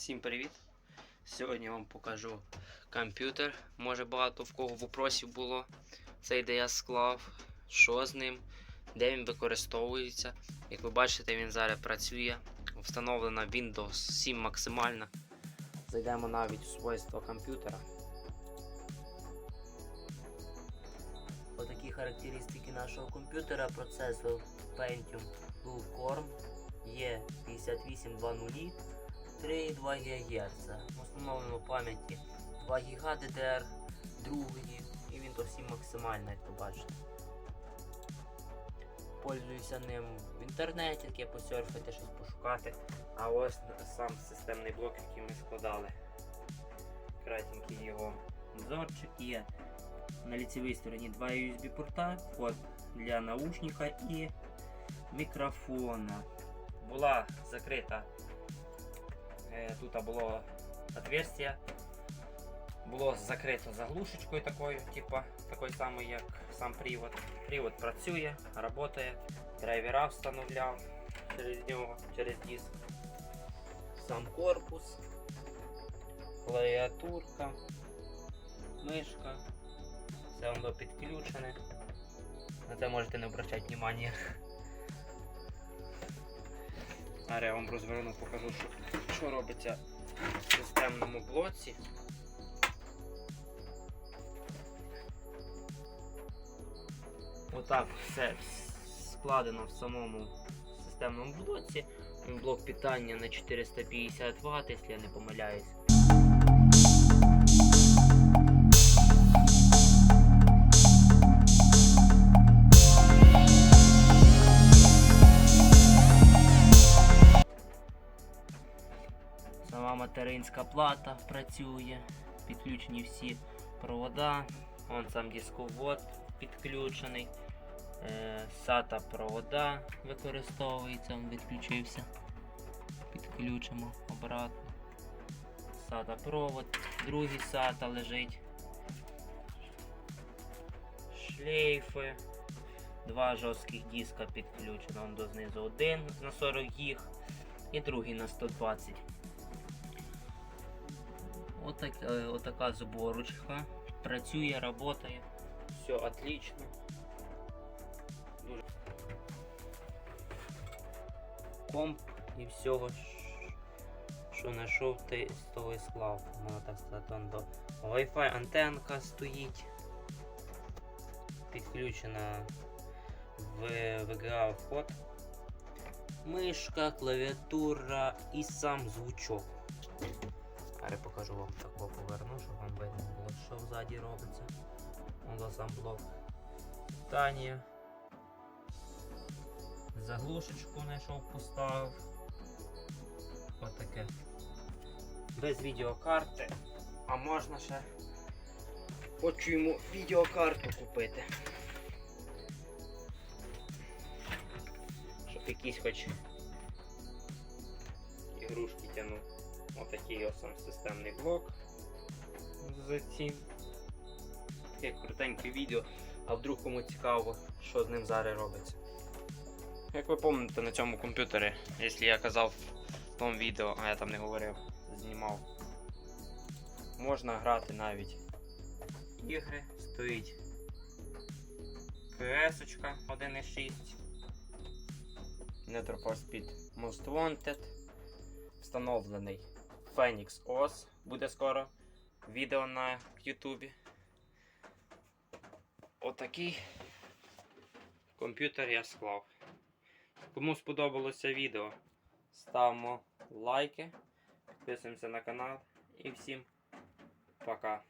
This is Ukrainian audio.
Всім привіт! Сьогодні я вам покажу комп'ютер. Може багато в кого вопросів було. Цей де я склав, що з ним, де він використовується. Як ви бачите, він зараз працює. Встановлена Windows 7 максимальна. Зайдемо навіть у свойства комп'ютера. Отакі характеристики нашого комп'ютера. Процесор Pentium Dual Core є 5820 3,2 ГГц. Встановлено пам'яті 2 ГБ DDR, другої, і він то всі максимально, як ви бачите. Пользуюся ним в інтернеті, таке посерфити, щось пошукати. А ось сам системний блок, який ми складали. Кратенький його обзорчик є. На ліцевій стороні два USB порта, вход для наушника і мікрофона. Була закрита Тут було отверстие. Було закрито заглушечкою такою, типа такою самою, як сам привод. Привод працює, працює. Драйвера встановляв через нього, через диск. Сам корпус, клавіатурка, мишка. Все воно підключене. На це можете не обращати внимання. А я вам розверну, покажу, що, що робиться в системному блоці. Отак все складено в самому системному блоці. Блок питання на 450 Вт, якщо я не помиляюсь. Материнська плата працює, підключені всі провода. Вон сам дисковод підключений. Е, SATA провода використовується, він відключився. Підключимо обратно. SATA провод, другий SATA лежить. Шлейфи. Два жорстких диска підключено. До знизу один на 40 гіг і другий на 120. Отак, е, отака зборочка. Працює, працює. Все отлично. Дуже. Комп і всього, ш- що знайшов, ти з того і склав. Можна так сказати, он до Wi-Fi антенка стоїть. Підключена в VGA вход. Мишка, клавіатура і сам звучок. Я покажу вам тако поверну, щоб вам видно було, що ззаді робиться. Вон сам блок. Питання. Заглушечку знайшов, поставив. Отаке. Без відеокарти. А можна ще хочу йому відеокарту купити. Щоб якісь хоч Ось системний блок з цим. Таке крутеньке відео, а вдруг кому цікаво, що з ним зараз робиться. Як ви пам'ятаєте на цьому комп'ютері, якщо я казав в тому відео, а я там не говорив, знімав, можна грати навіть. Ігри, стоїть. Ps 1.6, Need for Speed Most Wanted, встановлений Phoenix OS, буде скоро відео на Ютубі. Отакий комп'ютер я склав. Кому сподобалося відео, ставимо лайки, підписуємося на канал і всім пока.